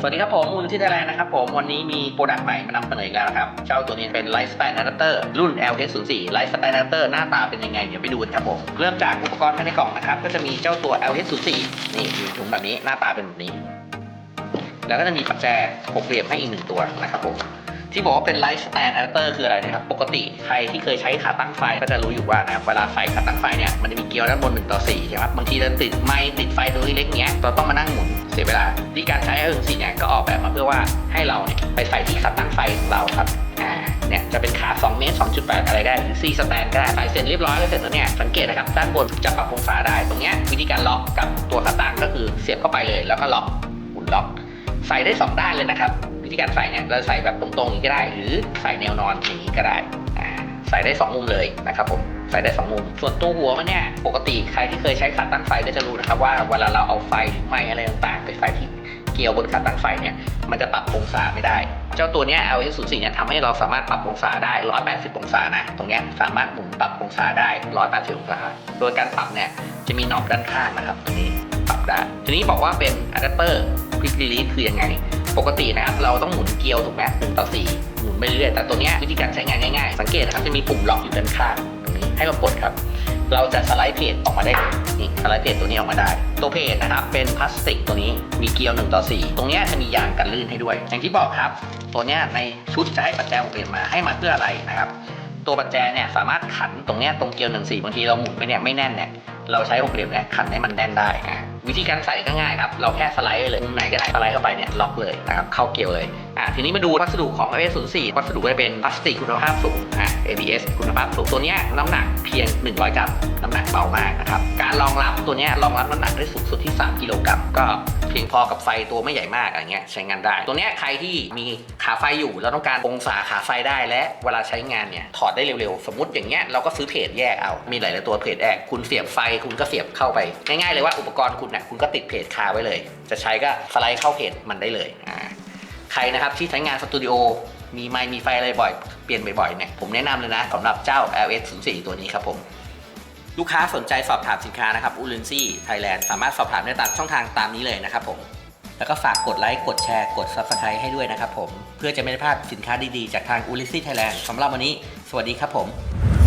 สวัสดีครับผมมูลที่ไทยแลนด์นะครับผมวันนี้มีโปรดักต์ใหม่มานำเสนออีกแล้วนะครับเจ้าตัวนี้เป็น Lifespan Adapter รุ่น LH04 Lifespan Adapter หน้าตาเป็นยังไง เดี๋ยวไปดูกันครับผม เริ่มจากอุปกรณ์ภายในกล่องนะครับ ก็จะมีเจ้าตัว LH04 นี่อยู่ถุงแบบนี้หน้าตาเป็นแบบนี้ แล้วก็จะมีปัจแจหกเหลี่ยมให้อีกหนึ่งตัวนะครับผมที่บอกว่าเป็น Life Stand Adapter คืออะไรนะครับ ปกติใครที่เคยใช้ขาตั้งไฟก็จะรู้อยู่ว่านะครับเวลาใส่ขาตั้งไฟเนี่ยมันจะมีเกลียวด้านบน1ต่อ4ใช่ไหมบางทีเราติดไม้ติดไฟตัวเล็กเงี้ยเราต้องมานั่งหมุน สียเวลาที่การใช้ l 4เนี่ยก็ออกแบบมาเพื่อว่าให้เราเนี่ยไปใส่ที่ขาตั้งไฟของเราครับอ่าเนี่ยจะเป็นขา 2 เมตร 2.8 อะไรได้หรือ C stand ก็ได้ใส่เสร็จเรียบร้อยแล้วเสร็จแล้วเนี่ยสังเกตนะครับด้านบนจะปรับองศาได้ตรงเนี้ยวิธีการล็อกกับตัวขาตั้งก็คือเสียบเข้าไปเลย แล้วก็ล็อกหมุนล็อก ใส่ได้สองด้านเลยนะครับวิธีการใส่เนี่ยเราใส่แบบตรงๆก็ได้ หรือใส่แนวนอนอย่างนี้ก็ได้ ใส่ได้สองมุมเลยนะครับผมใส่ได้สองมุม ส่วนตัวหัวมันเนี่ยปกติใครที่เคยใช้ขาตั้งไฟก็จะรู้นะครับว่าเวลาเราเอาไฟหรือไม้อะไรต่างๆไปใส่ที่เกี่ยวบนขาตั้งไฟเนี่ยมันจะปรับองศาไม่ได้ เจ้าตัวเนี้ย LH04 เนี่ยทำให้เราสามารถปรับองศาได้ 180 องศานะ ตรงเนี้ยสามารถหมุนปรับองศาได้ 180 องศา โดยการปรับเนี่ยจะมีหนอบด้านข้างนะครับตรงนี้ปรับได้ ทีนี้บอกว่าเป็นอะแดปเตอร์ Quick Release คือยังไง ปกตินะครับเราต้องหมุนเกลียวถูกไหมหนึ่งต่อสี่หมุนไปเรื่อยๆแต่ตัวเนี้ยวิธีการใช้งานง่ายๆ สังเกตนะครับจะมีปุ่มล็อกอยู่ด้านข้างตรงนี้ให้เรากดครับ เราจะสไลด์เพจออกมาได้นี่สไลด์เพจตัวนี้ออกมาได้ ตัวเพจนะครับเป็นพลาสติกตัวนี้มีเกลียว1ต่อ4ตรงนี้จะมียางกันลื่นให้ด้วย อย่างที่บอกครับ ตัวนี้ในชุดจะให้ปัจจหกเหลี่ยมมาให้มาเพื่ออะไรนะครับตัวปัจแจเนี่ยสามารถขันตรงเนี้ยตรงเกลียวหนึ่งสี่บางทีเราหมุนไปเนี่ยไม่แน่นเนี่ยเราใช้หกเหลี่ยมเนี่ยขันให้มันแน่นได้อะ วิธีการใส่ก็ง่ายครับ เราแค่สไลด์ไปเลยมุมไหนก็ได้สไลด์เข้าไปเนี่ยล็อกเลยนะครับเข้าเกลียวเลยอะทีนี้มาดูวัสดุของ a 0 4วัสดุจะเป็นพลาสติกคุณภาพสูงอะ ABS คุณภาพสูงตัวเนี้ยน้ำหนักเพียง 100 กรัมน้ำหนักเบามากนะครับการรองรับตัวเนี้ยรองรับน้ำหนักได้สูงสุดที่ 3 กิโลกรัมก็เพียงพอกับไฟตัวไม่ใหญ่มากอะไรเงี้ยใช้งานได้ ตัวเนี้ยใครที่มีขาไฟอยู่แล้วต้องการองศาขาไฟได้และเวลาใช้งานเนี่ยถอดได้เร็วๆ สมมติอย่างเงี้ยเราก็ซื้อเพจแยกเอา มีหลายๆตัวเพจแยกคุณเสียบไฟคุณก็เสียบเข้าไปง่ายๆเลยว่าอุปกรณ์คุณเนี่ยคุณก็ติดเพจคาไว้เลย จะใช้ก็สไลด์เข้าเพจมันได้เลยอ่าใครนะครับที่ใช้งานสตูดิโอมีไมค์มีไฟอะไรบ่อยเปลี่ยนบ่อยๆเนี่ยผมแนะนำเลยนะสำหรับเจ้า LS 0 4ตัวนี้ครับผม ลูกค้าสนใจสอบถามสินค้านะครับอูลินซี่ไทยแลนด์สามารถสอบถามได้ตามช่องทางตามนี้เลยนะครับผมแล้วก็ฝากกดไลค์กดแชร์กด Subscribe ให้ด้วยนะครับผม เพื่อจะไม่ได้พลาดสินค้าดีๆ จากทางอูลินซี่ไทยแลนด์สำหรับวันนี้ สวัสดีครับผม